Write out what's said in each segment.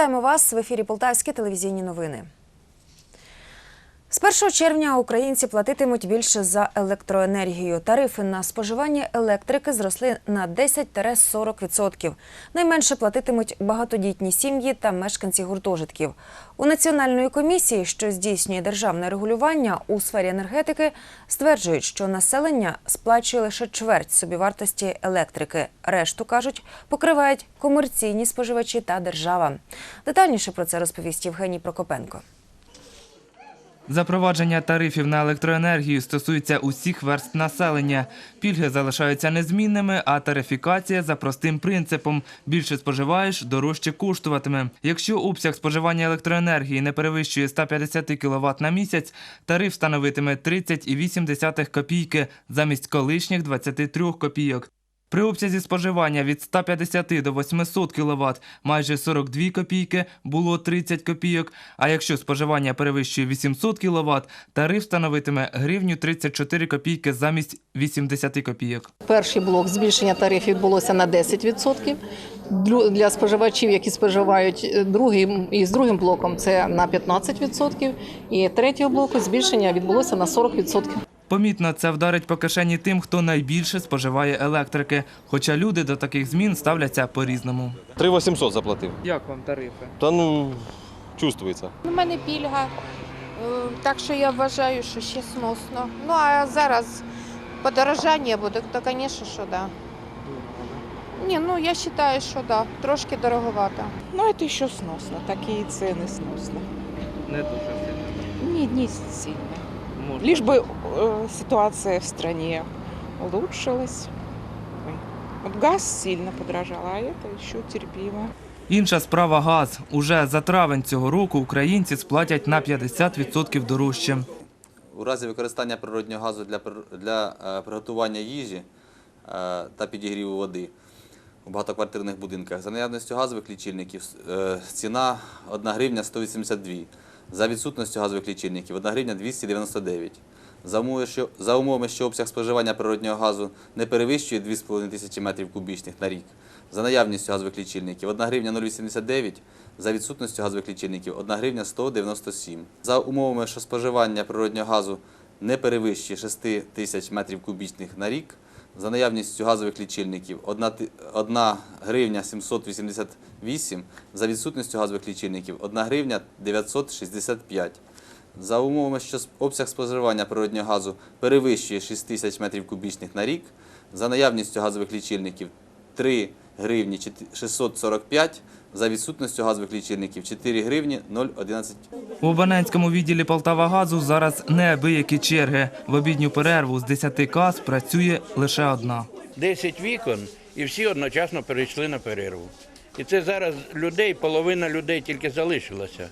Вітаємо вас в ефірі Полтавські телевізійні новини. З 1 червня українці платитимуть більше за електроенергію. Тарифи на споживання електрики зросли на 10-40%. Найменше платитимуть багатодітні сім'ї та мешканці гуртожитків. У Національної комісії, що здійснює державне регулювання у сфері енергетики, стверджують, що населення сплачує лише чверть собівартості електрики. Решту кажуть, покривають комерційні споживачі та держава. Детальніше про це розповість Євгеній Прокопенко. Запровадження тарифів на електроенергію стосується усіх верств населення. Пільги залишаються незмінними, а тарифікація за простим принципом: більше споживаєш, дорожче коштуватиме. Якщо обсяг споживання електроенергії не перевищує 150 кВт на місяць, тариф становитиме 30,8 копійки замість колишніх 23 копійок. При обсязі споживання від 150 до 800 кВт майже 42 копійки було 30 копійок, а якщо споживання перевищує 800 кВт, тариф становитиме гривню 34 копійки замість 80 копійок. Перший блок збільшення тарифів відбулося на 10%. Для споживачів, які споживають е, другим і з другим блоком, це на 15%. І третього блоку збільшення відбулося на 40%. Помітно, це вдарить по кишені тим, хто найбільше споживає електрики, хоча люди до таких змін ставляться по-різному. 3800 заплатив. Як вам тарифи? Та ну, чувствується. У мене пільга, е, так що я вважаю, що ще сносно. Ну а зараз подорожання буде, то, звісно, що да. Ні, ну я вважаю, що да, трошки дороговато. Ну, это еще сносно, такие цены сносно. Не дуже сильно. Не, не сильно Лишь бы э, ситуация в стране улучшилась. Ой. Вот газ сильно подорожал, а это еще терпимо. Інша справа газ. Уже за травень цього року українці сплатять на 50% дорожче. У разі використання природнього газу для, пр- для е, приготування їжі е, та підігріву води у багатоквартирних будинках за наявністю газових лічильників е, ціна 1 гривня 182. За відсутністю газових лічильників 1 гривня 299. За умовами, що обсяг споживання природнього газу не перевищує 2,5 тисячі метрів кубічних на рік. За наявністю газових лічильників 1 гривня 0,89, за відсутністю газових лічильників 1 гривня 197. За умовами, що споживання природнього газу не перевищує 6 тисяч метрів кубічних на рік, за наявністю газових лічильників 1, 1 гривня 788, за відсутністю газових лічильників 1 гривня 965. За умовами, що обсяг споживання природнього газу перевищує 6 тисяч метрів кубічних на рік, за наявністю газових лічильників 3 гривні 645, за відсутністю газових лічильників 4 гривні 0,11 У абонентському відділі Полтавагазу зараз неабиякі черги. В обідню перерву з 10 каз працює лише одна. 10 вікон і всі одночасно перейшли на перерву. І це зараз людей, половина людей тільки залишилася.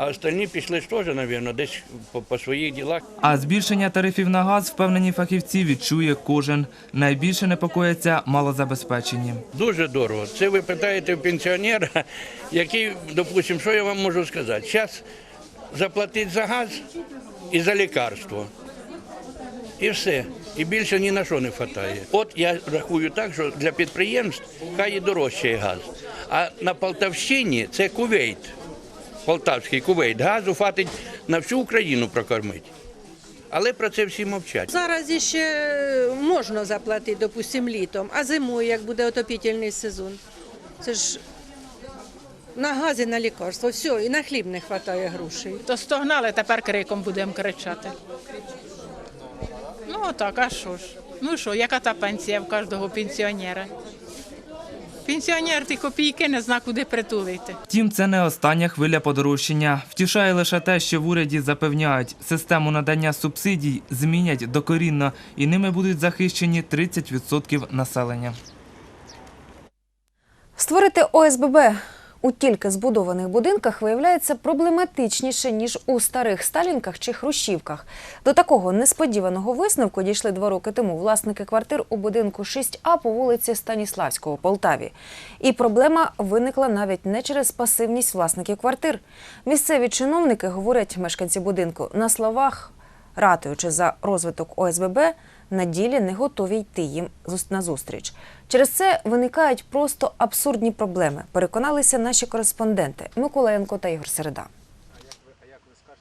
А остальні пішли теж, мабуть, десь по, по своїх ділах. А збільшення тарифів на газ, впевнені фахівці, відчує кожен. Найбільше непокояться малозабезпечені. Дуже дорого. Це ви питаєте у пенсіонера, який, допустимо, що я вам можу сказати? Зараз заплатить за газ і за лікарство. І все. І більше ні на що не вистачає. От я рахую так, що для підприємств хай і дорожчий газ. А на Полтавщині це кувейт. Полтавський кувейт. Газу хватить на всю Україну прокормити. Але про це всі мовчать. Зараз ще можна заплатити, допустим, літом, а зимою, як буде отопітельний сезон. Це ж на газі, на лікарство, все, і на хліб не вистачає грошей. То стогнали, тепер криком будемо кричати. Ну так, а що ж? Ну що, яка та пенсія в кожного пенсіонера? Пенсіонер ти копійки не зна, куди притулити. Втім, це не остання хвиля подорожчання. Втішає лише те, що в уряді запевняють, систему надання субсидій змінять докорінно, і ними будуть захищені 30% населення. Створити ОСББ у тільки збудованих будинках виявляється проблематичніше ніж у старих сталінках чи хрущівках. До такого несподіваного висновку дійшли два роки тому власники квартир у будинку 6А по вулиці Станіславського у Полтаві. І проблема виникла навіть не через пасивність власників квартир. Місцеві чиновники говорять мешканці будинку на словах, ратуючи за розвиток ОСББ, на ділі не готові йти їм зус- назустріч. Через це виникають просто абсурдні проблеми. Переконалися наші кореспонденти Микола Янко та Ігор Середа.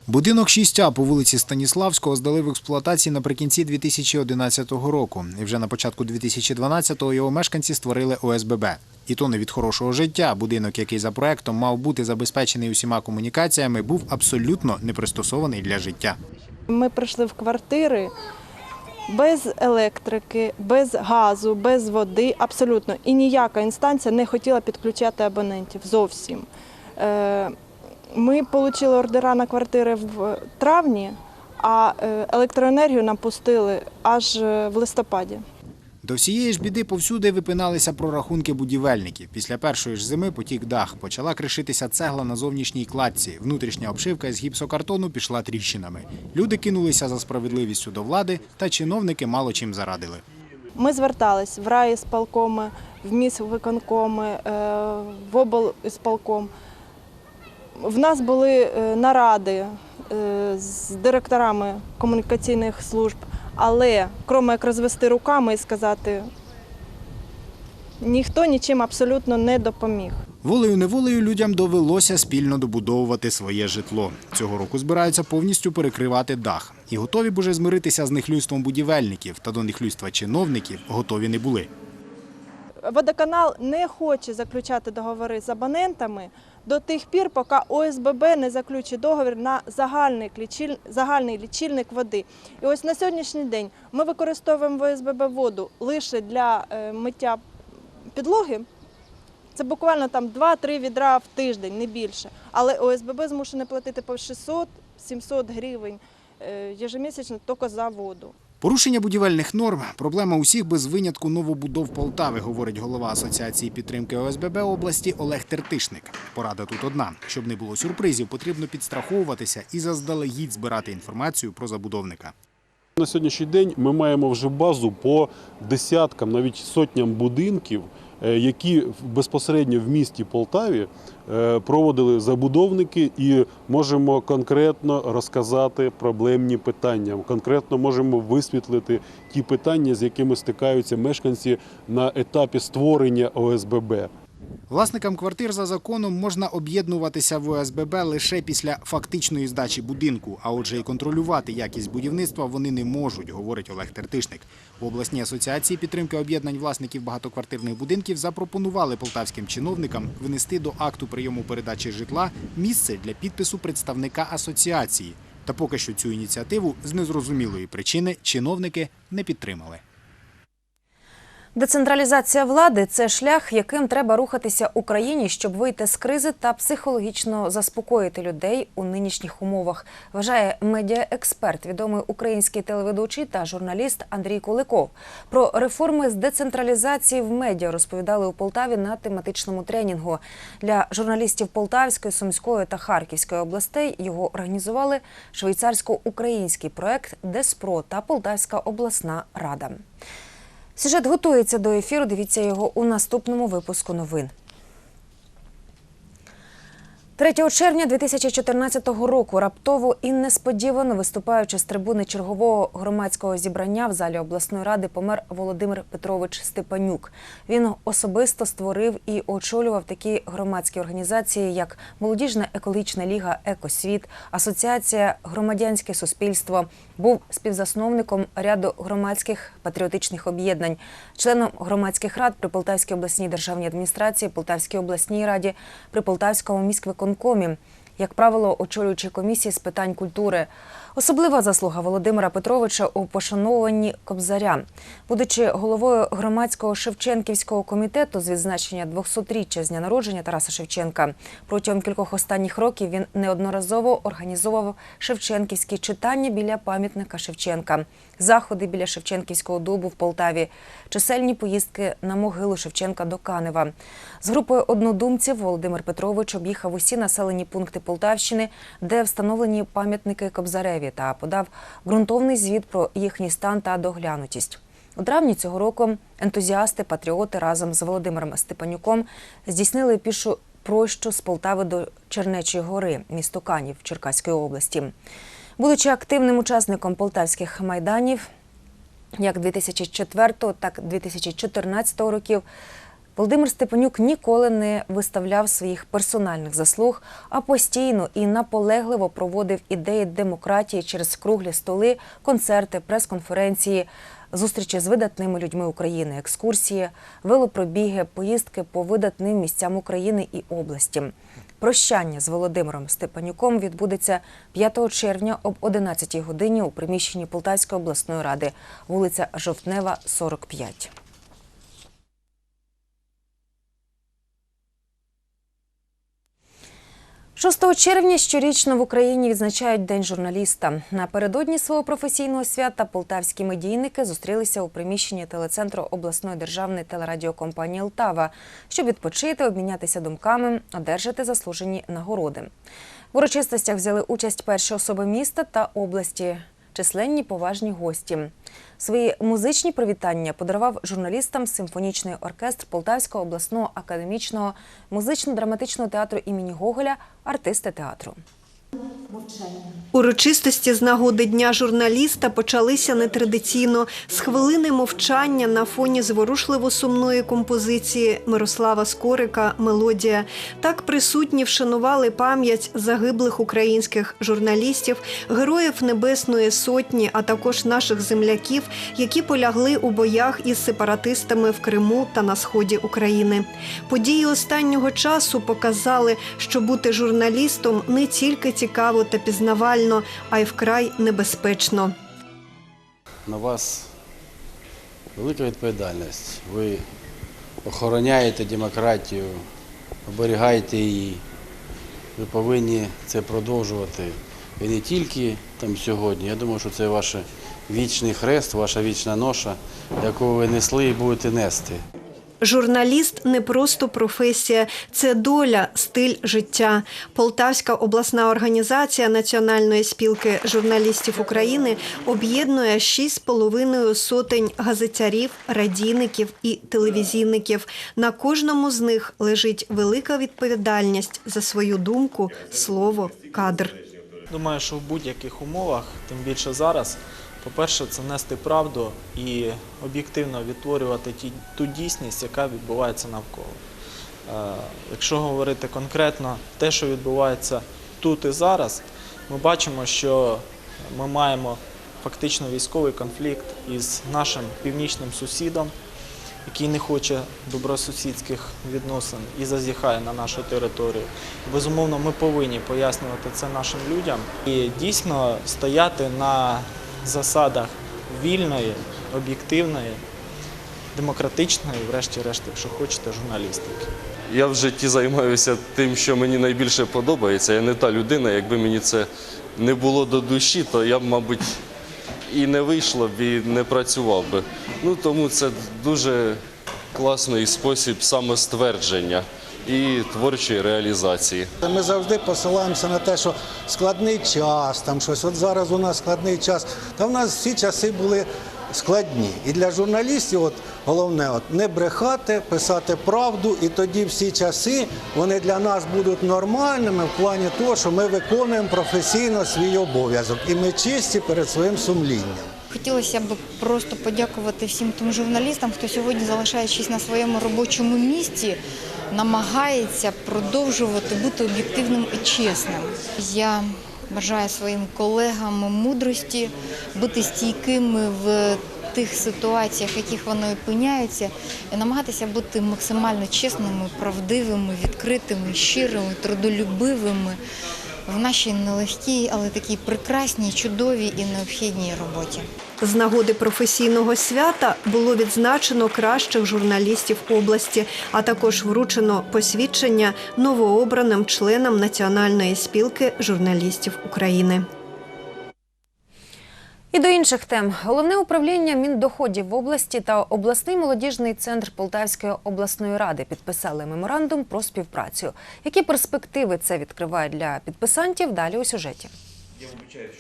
Будинок 6А по вулиці Станіславського здали в експлуатації наприкінці 2011 року. І вже на початку 2012-го його мешканці створили ОСББ. І то не від хорошого життя. Будинок, який за проектом мав бути забезпечений усіма комунікаціями, був абсолютно не пристосований для життя. Ми прийшли в квартири без електрики, без газу, без води, абсолютно. І ніяка інстанція не хотіла підключати абонентів зовсім. Е, Ми отримали ордера на квартири в травні, а е, електроенергію нам пустили аж е, в листопаді. До всієї ж біди повсюди випиналися прорахунки будівельників. Після першої ж зими потік дах. Почала кришитися цегла на зовнішній кладці. Внутрішня обшивка з гіпсокартону пішла тріщинами. Люди кинулися за справедливістю до влади, та чиновники мало чим зарадили. Ми звертались в райісполкоми, в міськвиконкоми, е, в облісполком. В нас були е, наради е, з директорами комунікаційних служб, але крім як розвести руками і сказати, ніхто нічим абсолютно не допоміг. Волею-неволею людям довелося спільно добудовувати своє житло. Цього року збираються повністю перекривати дах. І готові б уже змиритися з нехлюйством будівельників та до нехлюйства чиновників готові не були. Водоканал не хоче заключати договори з абонентами до тих пір, поки ОСББ не заключить договір на загальний, лічиль... загальний лічильник води. І ось на сьогоднішній день ми використовуємо в ОСББ воду лише для е, миття підлоги. Це буквально там 2-3 відра в тиждень, не більше. Але ОСББ змушене платити по 600-700 гривень ежемісячно тільки за воду. Порушення будівельних норм проблема усіх без винятку новобудов Полтави, говорить голова Асоціації підтримки ОСББ області Олег Тертишник. Порада тут одна: щоб не було сюрпризів, потрібно підстраховуватися і заздалегідь збирати інформацію про забудовника. На сьогоднішній день ми маємо вже базу по десяткам, навіть сотням будинків, які безпосередньо в місті Полтаві е, проводили забудовники, і можемо конкретно розказати проблемні питання. Конкретно можемо висвітлити ті питання, з якими стикаються мешканці на етапі створення ОСББ. Власникам квартир за законом можна об'єднуватися в ОСББ лише після фактичної здачі будинку, а отже, і контролювати якість будівництва вони не можуть, говорить Олег Тертишник. В обласній асоціації підтримки об'єднань власників багатоквартирних будинків запропонували полтавським чиновникам винести до акту прийому передачі житла місце для підпису представника асоціації. Та поки що цю ініціативу з незрозумілої причини чиновники не підтримали. Децентралізація влади це шлях, яким треба рухатися Україні, щоб вийти з кризи та психологічно заспокоїти людей у нинішніх умовах. Вважає медіаексперт, відомий український телеведучий та журналіст Андрій Куликов. Про реформи з децентралізації в медіа розповідали у Полтаві на тематичному тренінгу для журналістів Полтавської, Сумської та Харківської областей. Його організували швейцарсько-український проект Деспро та Полтавська обласна рада. Сюжет готується до ефіру. Дивіться його у наступному випуску новин. 3 червня 2014 року раптово і несподівано виступаючи з трибуни чергового громадського зібрання в залі обласної ради, помер Володимир Петрович Степанюк. Він особисто створив і очолював такі громадські організації, як Молодіжна екологічна ліга Екосвіт, Асоціація Громадянське суспільство. Був співзасновником ряду громадських патріотичних об'єднань, членом громадських рад при Полтавській обласній державній адміністрації, Полтавській обласній раді, при Полтавському міськвиконкомі. Як правило, очолюючи комісії з питань культури. Особлива заслуга Володимира Петровича у пошановуванні Кобзаря. Будучи головою громадського Шевченківського комітету з відзначення 200-річчя з дня народження Тараса Шевченка, протягом кількох останніх років він неодноразово організовував Шевченківські читання біля пам'ятника Шевченка, заходи біля Шевченківського дубу в Полтаві, чисельні поїздки на могилу Шевченка до Канева. З групою однодумців Володимир Петрович об'їхав усі населені пункти Полтавщини, де встановлені пам'ятники Кобзареві, та подав ґрунтовний звіт про їхній стан та доглянутість. У травні цього року ентузіасти, патріоти разом з Володимиром Степанюком здійснили пішу прощу з Полтави до Чернечої гори, місто Канів Черкаської області. Будучи активним учасником полтавських майданів, як 2004, так і 2014 років. Володимир Степанюк ніколи не виставляв своїх персональних заслуг, а постійно і наполегливо проводив ідеї демократії через круглі столи, концерти, прес-конференції, зустрічі з видатними людьми України, екскурсії, велопробіги, поїздки по видатним місцям України і області. Прощання з Володимиром Степанюком відбудеться 5 червня об 11 годині у приміщенні Полтавської обласної ради, вулиця Жовтнева, 45. Шостого червня щорічно в Україні відзначають День журналіста. Напередодні свого професійного свята полтавські медійники зустрілися у приміщенні телецентру обласної державної телерадіокомпанії «Лтава», щоб відпочити, обмінятися думками, одержати заслужені нагороди. В урочистостях взяли участь перші особи міста та області, численні поважні гості. Свої музичні привітання подарував журналістам симфонічний оркестр Полтавського обласного академічного музично-драматичного театру імені Гоголя, артисти театру. Урочистості з нагоди Дня журналіста почалися нетрадиційно з хвилини мовчання на фоні зворушливо сумної композиції Мирослава Скорика Мелодія. Так присутні вшанували пам'ять загиблих українських журналістів, героїв Небесної Сотні, а також наших земляків, які полягли у боях із сепаратистами в Криму та на сході України. Події останнього часу показали, що бути журналістом не тільки цікаво та пізнавально, а й вкрай небезпечно. На вас велика відповідальність. Ви охороняєте демократію, оберігаєте її. Ви повинні це продовжувати. І не тільки там сьогодні. Я думаю, що це ваш вічний хрест, ваша вічна ноша, яку ви несли і будете нести. Журналіст не просто професія, це доля, стиль життя. Полтавська обласна організація Національної спілки журналістів України об'єднує 6,5 сотень газетярів, радійників і телевізійників. На кожному з них лежить велика відповідальність за свою думку, слово, кадр. Думаю, що в будь-яких умовах, тим більше зараз, по-перше, це нести правду і об'єктивно відтворювати ті, ту дійсність, яка відбувається навколо. Е, якщо говорити конкретно те, що відбувається тут і зараз, ми бачимо, що ми маємо фактично військовий конфлікт із нашим північним сусідом, який не хоче добросусідських відносин і зазіхає на нашу територію. Безумовно, ми повинні пояснювати це нашим людям і дійсно стояти на засадах вільної, об'єктивної, демократичної, врешті-решт, якщо хочете, журналістики. Я в житті займаюся тим, що мені найбільше подобається. Я не та людина, якби мені це не було до душі, то я б, мабуть, і не вийшло б, і не працював би. Ну тому це дуже класний спосіб самоствердження і творчої реалізації. Ми завжди посилаємося на те, що складний час, там щось. От зараз у нас складний час. Та в нас всі часи були складні. І для журналістів, от головне, от не брехати, писати правду, і тоді всі часи вони для нас будуть нормальними в плані того, що ми виконуємо професійно свій обов'язок, і ми чисті перед своїм сумлінням. Хотілося б просто подякувати всім тим журналістам, хто сьогодні, залишаючись на своєму робочому місці, намагається продовжувати бути об'єктивним і чесним. Я бажаю своїм колегам мудрості, бути стійкими в тих ситуаціях, в яких вони опиняються, і намагатися бути максимально чесними, правдивими, відкритими, щирими, трудолюбивими в нашій нелегкій, але такій прекрасній, чудовій і необхідній роботі. З нагоди професійного свята було відзначено кращих журналістів області, а також вручено посвідчення новообраним членам Національної спілки журналістів України. І до інших тем головне управління міндоходів в області та обласний молодіжний центр Полтавської обласної ради підписали меморандум про співпрацю. Які перспективи це відкриває для підписантів? Далі у сюжеті.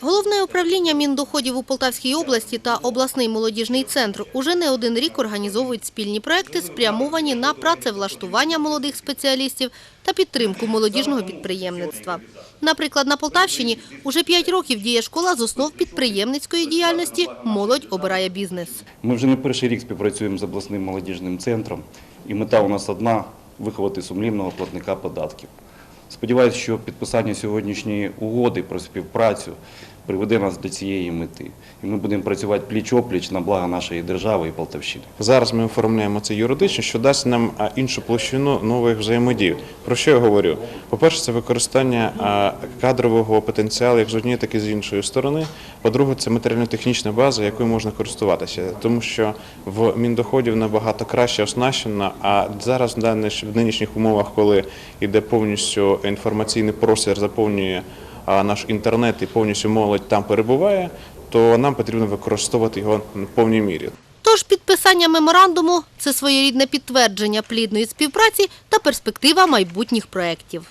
Головне управління Міндоходів у Полтавській області та обласний молодіжний центр уже не один рік організовують спільні проекти, спрямовані на працевлаштування молодих спеціалістів та підтримку молодіжного підприємництва. Наприклад, на Полтавщині уже 5 років діє школа з основ підприємницької діяльності «Молодь обирає бізнес». Ми вже не перший рік співпрацюємо з обласним молодіжним центром, і мета у нас одна – виховати сумлінного платника податків. Сподіваюся, що підписання сьогоднішньої угоди про співпрацю приведе нас до цієї мети. І ми будемо працювати пліч-опліч на благо нашої держави і Полтавщини. Зараз ми оформляємо це юридично, що дасть нам іншу площину нових взаємодій. Про що я говорю? По-перше, це використання кадрового потенціалу як з однієї, так і з іншої сторони. По-друге, це матеріально-технічна база, якою можна користуватися, тому що в Міндоходів набагато краще оснащена. А зараз в нинішніх умовах, коли йде повністю інформаційний простір, заповнює а, наш інтернет і повністю молодь там перебуває, то нам потрібно використовувати його в повній мірі. Тож підписання меморандуму – це своєрідне підтвердження плідної співпраці та перспектива майбутніх проєктів.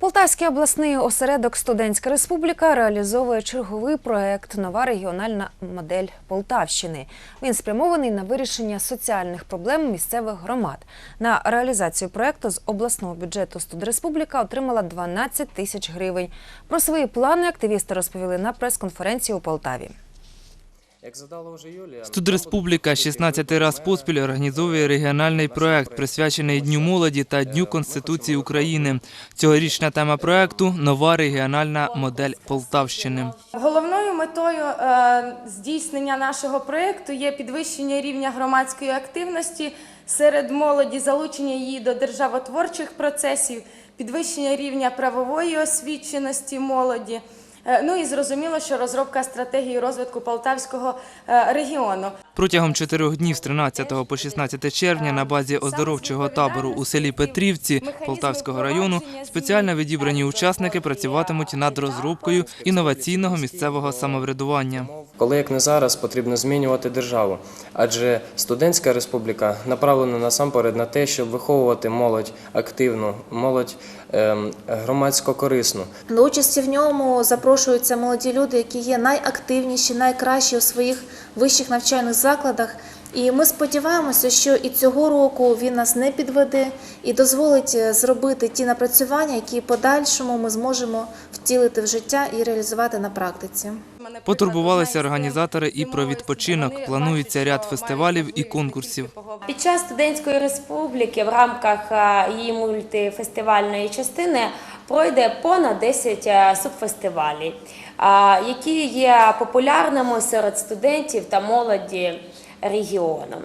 Полтавський обласний осередок Студентська республіка реалізовує черговий проект Нова регіональна модель Полтавщини. Він спрямований на вирішення соціальних проблем місцевих громад. На реалізацію проекту з обласного бюджету Студреспубліка отримала 12 тисяч гривень. Про свої плани активісти розповіли на прес-конференції у Полтаві. Як задала вже Юлія, Студреспубліка 16 раз поспіль організовує регіональний проект, присвячений Дню молоді та Дню Конституції України. Цьогорічна тема проекту нова регіональна модель Полтавщини. Головною метою е, здійснення нашого проєкту є підвищення рівня громадської активності серед молоді, залучення її до державотворчих процесів, підвищення рівня правової освіченості молоді. Е, Ну і зрозуміло, що розробка стратегії розвитку Полтавського е, регіону. Протягом чотирьох днів з 13 по 16 червня на базі оздоровчого табору у селі Петрівці Полтавського району спеціально відібрані учасники працюватимуть над розробкою інноваційного місцевого самоврядування. коли як не зараз потрібно змінювати державу, адже студентська республіка направлена насамперед на те, щоб виховувати молодь активну, молодь громадсько корисну. До участі в ньому запрошуються молоді люди, які є найактивніші, найкращі у своїх вищих навчальних закладах. І ми сподіваємося, що і цього року він нас не підведе і дозволить е, зробити ті напрацювання, які подальшому ми зможемо втілити в життя і реалізувати на практиці. Потурбувалися організатори і про відпочинок. Планується ряд фестивалів і конкурсів. Під час студентської республіки в рамках її мультифестивальної частини пройде понад 10 е, субфестивалів, які є популярними серед студентів та молоді регіону.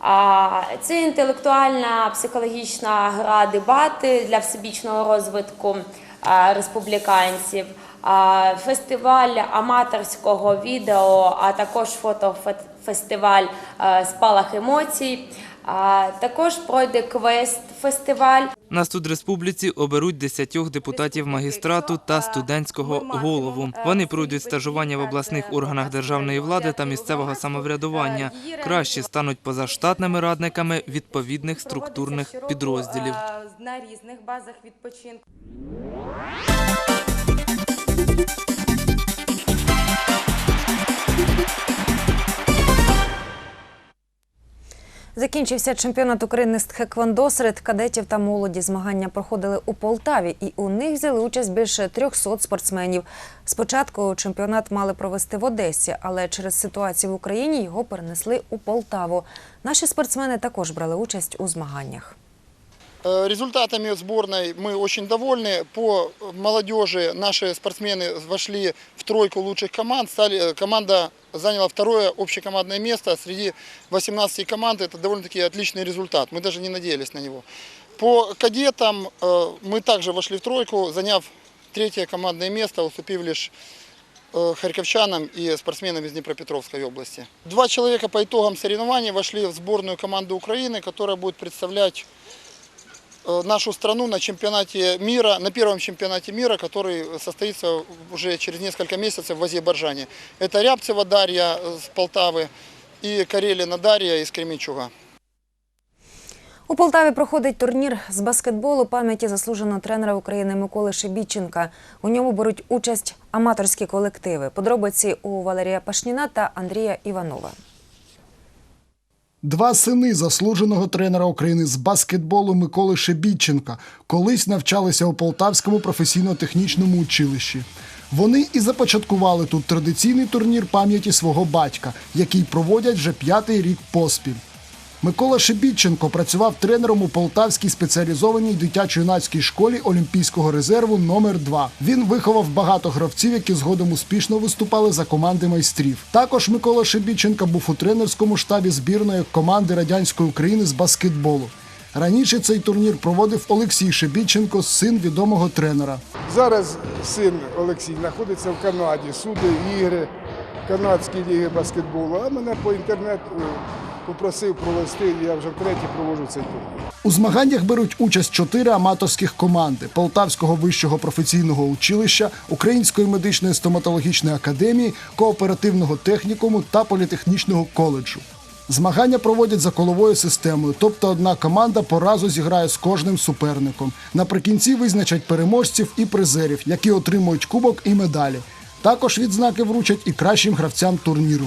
А, Це інтелектуальна психологічна гра дебати для всебічного розвитку республіканців, фестиваль аматорського відео, а також фотофестиваль е, спалах емоцій. А, Також пройде квест-фестиваль. На студреспубліці оберуть десятьох депутатів магістрату та студентського голову. Вони пройдуть стажування в обласних органах державної влади та місцевого самоврядування. Кращі стануть позаштатними радниками відповідних структурних підрозділів. Е, На різних базах відпочинку. Закінчився чемпіонат України з тхеквондо серед кадетів та молоді. Змагання проходили у Полтаві, і у них взяли участь більше 300 спортсменів. Спочатку чемпіонат мали провести в Одесі, але через ситуацію в Україні його перенесли у Полтаву. Наші спортсмени також брали участь у змаганнях. Э, Результатами сборной мы очень довольны. По молодежи наши спортсмены вошли в тройку лучших команд. Стали, э, команда заняла второе общекомандное место среди 18 команд. Это довольно-таки отличный результат. Мы даже не надеялись на него. По кадетам э, мы также вошли в тройку, заняв третье командное место, уступив лишь э, харьковчанам и спортсменам из Днепропетровской области. Два человека по итогам соревнований вошли в сборную команду Украины, которая будет представлять э, нашу страну на чемпионате мира, на первом чемпионате мира, который состоится уже через несколько месяцев в Азербайджане. Это Рябцева Дарья с Полтавы и Карелина Дарья из Кременчуга. У Полтаві проходить турнір з баскетболу пам'яті заслуженого тренера України Миколи Шебіченка. У ньому беруть участь аматорські колективи. Подробиці у Валерія Пашніна та Андрія Іванова. Два сини заслуженого тренера України з баскетболу Миколи Шебітченка колись навчалися у Полтавському професійно-технічному училищі. Вони і започаткували тут традиційний турнір пам'яті свого батька, який проводять вже п'ятий рік поспіль. Микола Шебітченко працював тренером у Полтавській спеціалізованій дитячо-юнацькій школі Олімпійського резерву номер 2 Він виховав багато гравців, які згодом успішно виступали за команди майстрів. Також Микола Шебітченко був у тренерському штабі збірної команди радянської України з баскетболу. Раніше цей турнір проводив Олексій Шебітченко, син відомого тренера. Зараз син Олексій знаходиться в Канаді, судить ігри канадської ліги баскетболу, а мене по інтернету попросив провести, я вже втретє проводжу цей турнір. У змаганнях беруть участь чотири аматорських команди Полтавського вищого професійного училища, Української медичної стоматологічної академії, кооперативного технікуму та політехнічного коледжу. Змагання проводять за коловою системою, тобто одна команда по разу зіграє з кожним суперником. Наприкінці визначать переможців і призерів, які отримують кубок і медалі. Також відзнаки вручать і кращим гравцям турніру.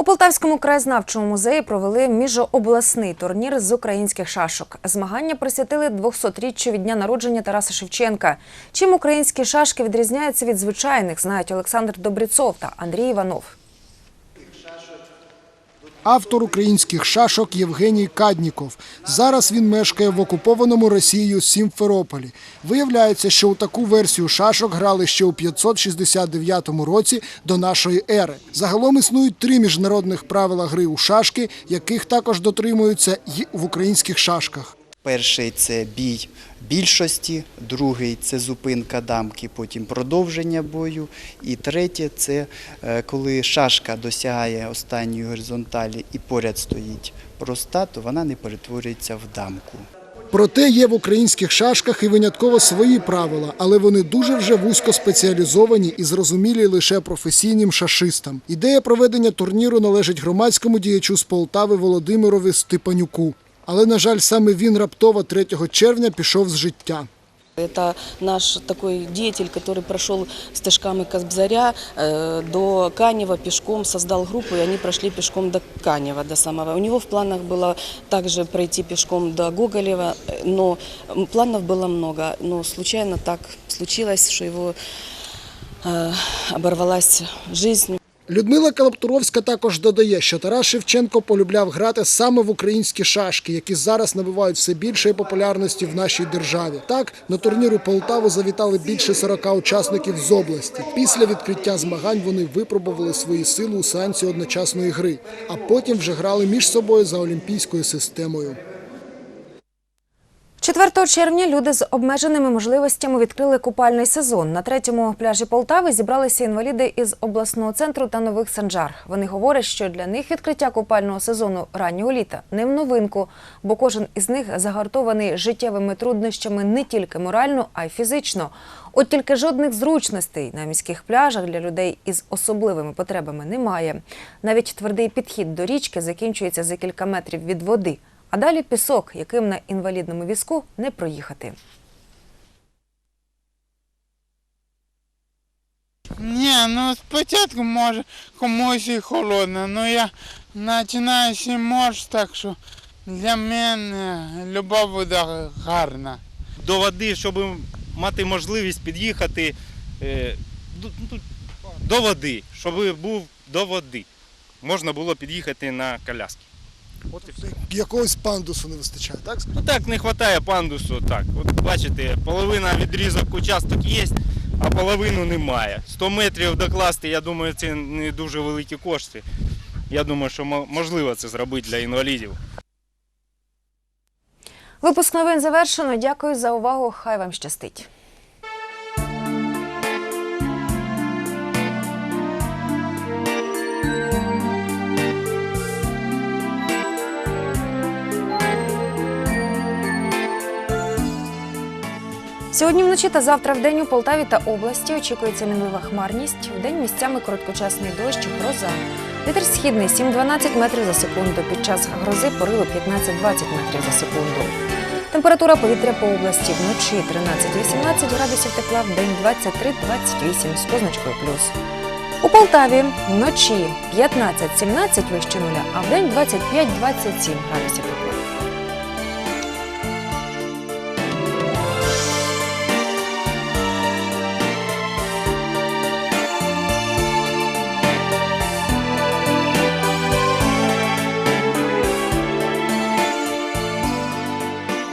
У Полтавському краєзнавчому музеї провели міжообласний турнір з українських шашок. Змагання присвятили 200-річчю від дня народження Тараса Шевченка. Чим українські шашки відрізняються від звичайних, знають Олександр Добріцов та Андрій Іванов. Автор українських шашок Євгеній Кадніков. Зараз він мешкає в окупованому Росією Сімферополі. Виявляється, що у таку версію шашок грали ще у 569 році до нашої ери. Загалом існують три міжнародних правила гри у шашки, яких також дотримуються й в українських шашках. Перший це бій більшості, другий це зупинка дамки, потім продовження бою. І третє це е, коли шашка досягає останньої горизонталі і поряд стоїть проста, то вона не перетворюється в дамку. Проте є в українських шашках і винятково свої правила, але вони дуже вже вузько спеціалізовані і зрозумілі лише професійним шашистам. Ідея проведення турніру належить громадському діячу з Полтави Володимирові Степанюку. Але, на жаль, саме він раптово 3 червня пішов з життя. Это наш такой деятель, который прошел стежками Кобзаря э, до Канева пешком, создал группу, и они прошли пешком до Канева, до самого. У него в планах было также пройти пешком до Гоголева, э, но м, планов было много. Но случайно так случилось, что его э, оборвалась жизнь. Людмила Калаптуровська також додає, що Тарас Шевченко полюбляв грати саме в українські шашки, які зараз набувають все більшої популярності в нашій державі. Так, на турнір у Полтаву завітали більше 40 учасників з області. Після відкриття змагань вони випробували свої сили у сеансі одночасної гри, а потім вже грали між собою за олімпійською системою. 4 червня люди з обмеженими можливостями відкрили купальний сезон. На третьому пляжі Полтави зібралися інваліди із обласного центру та нових санджар. Вони говорять, що для них відкриття купального сезону раннього літа не в новинку, бо кожен із них загартований життєвими труднощами не тільки морально, а й фізично. От тільки жодних зручностей на міських пляжах для людей із особливими потребами немає. Навіть твердий підхід до річки закінчується за кілька метрів від води. А далі пісок, яким на інвалідному візку не проїхати. Ні, ну спочатку може комусь і холодно, але я починаю ще морж, так що для мене люба вода гарна. до води, щоб мати можливість під'їхати е, до, ну, до води, щоб був до води. Можна було під'їхати на коляски. От і все. Якогось пандусу не вистачає, так? Ну так не вистачає пандусу. Так, от бачите, половина відрізок участок є, а половину немає. 100 метрів докласти, я думаю, це не дуже великі кошти. Я думаю, що можливо це зробити для інвалідів. Випуск новин завершено. Дякую за увагу. Хай вам щастить. Сьогодні вночі та завтра в день у Полтаві та області очікується мінлива хмарність. В день місцями короткочасний дощ, гроза. Вітер східний 7-12 метрів за секунду. Під час грози пориви 15-20 метрів за секунду. Температура повітря по області вночі 13-18 градусів тепла, в день 23-28 з позначкою плюс. У Полтаві вночі 15-17 вище нуля, а в день 25-27 градусів тепла.